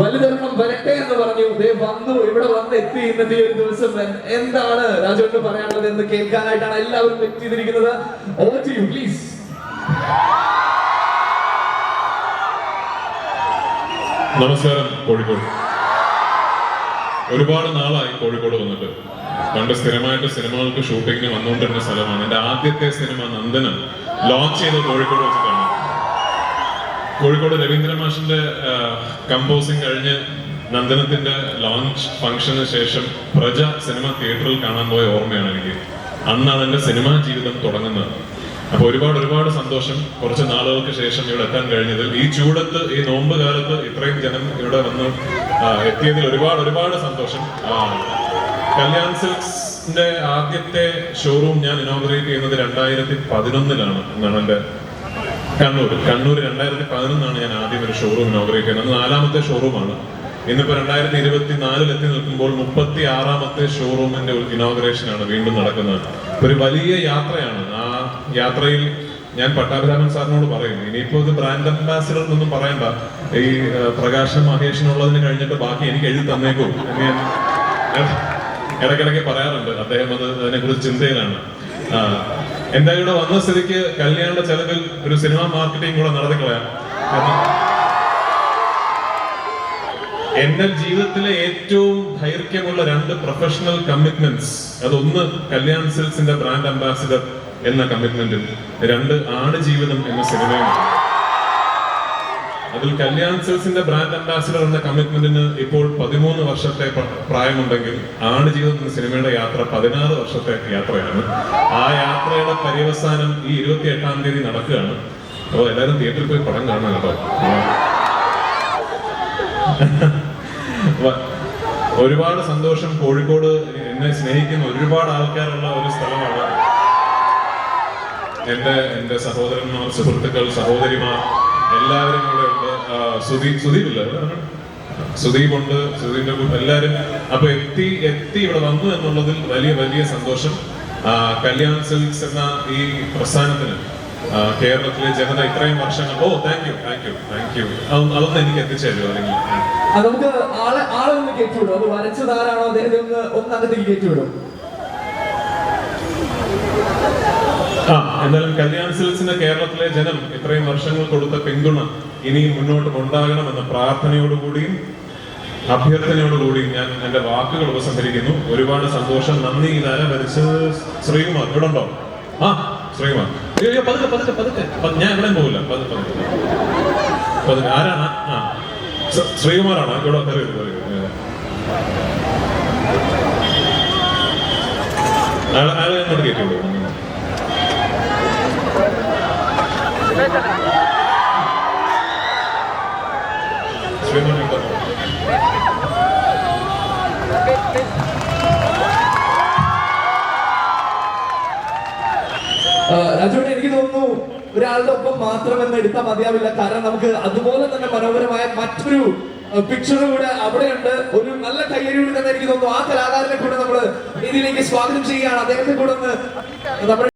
വലുതൊരെണ്ണം വരട്ടെ എന്ന് പറഞ്ഞു. വന്നു ഇവിടെ വന്ന് എത്തി ഇന്നത്തെ ഒരു ദിവസം. എന്താണ് രാജുവിന് പറയാനുള്ളത് എന്ന് കേൾക്കാനായിട്ടാണ് എല്ലാവരും എത്തിയിരിക്കുന്നത് യു പ്ലീസ് നമസ്കാരം കോഴിക്കോട്. ഒരുപാട് നാളായി കോഴിക്കോട് വന്നിട്ട്. പണ്ട് സ്ഥിരമായിട്ട് സിനിമകൾക്ക് ഷൂട്ടിങ്ങിന് വന്നുകൊണ്ടിരുന്ന സ്ഥലമാണ്. എന്റെ ആദ്യത്തെ സിനിമ നന്ദനം. ലോഞ്ച് ചെയ്ത് കോഴിക്കോട് വെച്ചിട്ടാണ് കോഴിക്കോട് രവീന്ദ്ര മാഷിന്റെ കമ്പോസിംഗ് കഴിഞ്ഞ് നന്ദനത്തിന്റെ ലോഞ്ച് ഫംഗ്ഷന് ശേഷം പ്രജ സിനിമ തിയേറ്ററിൽ കാണാൻ പോയ ഓർമ്മയാണ് എനിക്ക്. അന്നാണ് എന്റെ സിനിമാ ജീവിതം തുടങ്ങുന്നത്. അപ്പൊ ഒരുപാട് ഒരുപാട് സന്തോഷം. കുറച്ച് നാളുകൾക്ക് ശേഷം ഇവിടെ എത്താൻ കഴിഞ്ഞതിൽ ഈ ചൂടത്ത് ഈ നോമ്പ് കാലത്ത് ഇത്രയും ജനം ഇവിടെ വന്ന് എത്തിയതിൽ ഒരുപാട് ഒരുപാട് സന്തോഷം. കല്യാൺ സിൽക്സിന്റെ ആദ്യത്തെ ഷോറൂം ഞാൻ ഇനോഗ്രേറ്റ് ചെയ്യുന്നത് രണ്ടായിരത്തി പതിനൊന്നിലാണ് എന്നാണ് എന്റെ കണ്ണൂർ. കണ്ണൂർ രണ്ടായിരത്തി പതിനൊന്നാണ് ഞാൻ ആദ്യം ഒരു ഷോറൂം ഇനോഗ്രേറ്റ് ചെയ്യുന്നത് നാലാമത്തെ ഷോറൂമാണ് ഇന്നിപ്പോ രണ്ടായിരത്തി ഇരുപത്തി നാലിൽ എത്തി നിൽക്കുമ്പോൾ മുപ്പത്തി ആറാമത്തെ ഷോറൂമിന്റെ ഇനോഗ്രേഷൻ ആണ് വീണ്ടും നടക്കുന്നത്. ഒരു വലിയ യാത്രയാണ്. ആ യാത്രയിൽ ഞാൻ പട്ടാഭിരാമൻ സാറിനോട് പറയും ഇനിയിപ്പോ ഇത് ബ്രാൻഡ് അംബാസിഡർ എന്നൊന്നും പറയണ്ട. ഈ പ്രകാശൻ മഹേഷിനുള്ളതിന് കഴിഞ്ഞിട്ട് ബാക്കി എനിക്ക് എഴുതി തന്നേക്കും. ഞാൻ ഇടയ്ക്കിടയ്ക്ക് പറയാറുണ്ട്. അദ്ദേഹം അത് അതിനെക്കുറിച്ച് ചിന്തയിലാണ്. എന്തായാലും ഇവിടെ വന്ന സ്ഥിതിക്ക് കല്യാണ ചെലവിൽ ഒരു സിനിമ മാർക്കറ്റിംഗ് കൂടെ നടത്തി കളയാം എന്റെ ജീവിതത്തിലെ ഏറ്റവും ദൈർഘ്യമുള്ള രണ്ട് പ്രൊഫഷണൽ കമ്മിറ്റ്മെന്റ്സ് അതൊന്ന് കല്യാൺ സിൽസിന്റെ ബ്രാൻഡ് അംബാസിഡർ എന്ന കമ്മിറ്റ്മെന്റും രണ്ട് ആണ് ജീവിതം എന്ന സിനിമയുമാണ്. അതിൽ കല്യാൺ സിൽസിന്റെ ബ്രാൻഡ് അംബാസിഡർ എന്ന കമ്മിറ്റ്മെന്റിന് ഇപ്പോൾ പതിമൂന്ന് വർഷത്തെ പ്രായമുണ്ടെങ്കിൽ ആണ് ജീവിതം എന്ന സിനിമയുടെ യാത്ര പതിനാറ് വർഷത്തെ യാത്രയാണ്. ആ യാത്രയുടെ പര്യവസാനം ഈ ഇരുപത്തി എട്ടാം തീയതി നടക്കുകയാണ്. അപ്പോൾ എല്ലാവരും തിയേറ്ററിൽ പോയി പടം കാണണം കേട്ടോ. ഒരുപാട് സന്തോഷം. കോഴിക്കോട് എന്നെ സ്നേഹിക്കുന്ന ഒരുപാട് ആൾക്കാരുള്ള ഒരു സ്ഥലമാണ്. എന്റെ എന്റെ സഹോദരന്മാർ സുഹൃത്തുക്കൾ സഹോദരിമാർ എല്ലാവരും ഇവിടെ ഉണ്ട്. സുദീപ് സുദീപ് ഇല്ല സുദീപ് ഉണ്ട് സുദീപിന്റെ കൂടെ എല്ലാവരും അപ്പൊ എത്തി എത്തി ഇവിടെ വന്നു എന്നുള്ളതിൽ വലിയ വലിയ സന്തോഷം. കല്യാൺ സിൽക്സ് എന്ന ഈ പ്രസ്ഥാനത്തിന് കേരളത്തിലെ ജനത ഇത്രയും വർഷങ്ങൾ ഓ thank you thank you thank you അതൊന്ന് എനിക്ക് എത്തിച്ചേരുമോ അല്ലെങ്കിൽ ആളെ ആളെ ഒന്ന് കയറ്റിവിടും. അത് വരച്ചതാരാണോ അദ്ദേഹത്തെ ഒന്ന് ഒന്ന് അകത്തേക്ക് കയറ്റിവിടും. ആ എന്തായാലും കല്യാൺ സിൽസിന് കേരളത്തിലെ ജനം ഇത്രയും വർഷങ്ങൾ കൊടുത്ത പിന്തുണ ഇനിയും മുന്നോട്ട് ഉണ്ടാകണമെന്ന പ്രാർത്ഥനയോടുകൂടിയും അഭ്യർത്ഥനയോടുകൂടിയും ഞാൻ എന്റെ വാക്കുകൾ ഉപസംഹരിക്കുന്നു. ഒരുപാട് സന്തോഷം. നന്ദി. ഇതാര വരച്ച് ശ്രീകുമാർ. ഇവിടെ ഉണ്ടോ? ആ ശ്രീകുമാർ. പതുക്കെ പതുക്കെ പതുക്കെ. ഞാൻ എവിടെയും പോകില്ല പതുക്കെ പതുക്കെ. ആരാണ്? ആ. ശ്രീ- ശ്രീകുമാറാണ്? ഇവിടെ പറയൂ പറയൂ അയാളെ അയാളെ രാജുവേട്ടൻ എനിക്ക് തോന്നുന്നു ഒരാളുടെ ഒപ്പം മാത്രം എന്ന് എടുത്താൽ മതിയാവില്ല. കാരണം നമുക്ക് അതുപോലെ തന്നെ മനോഹരമായ മറ്റൊരു പിക്ചർ കൂടെ അവിടെയുണ്ട്. ഒരു നല്ല കയ്യേരി കൂടി തന്നെ എനിക്ക് തോന്നുന്നു. ആ കലാകാരനെ കൂടെ നമ്മൾ ഇതിലേക്ക് സ്വാഗതം ചെയ്യുകയാണ്. അദ്ദേഹത്തെ കൂടെ ഒന്ന് നമ്മുടെ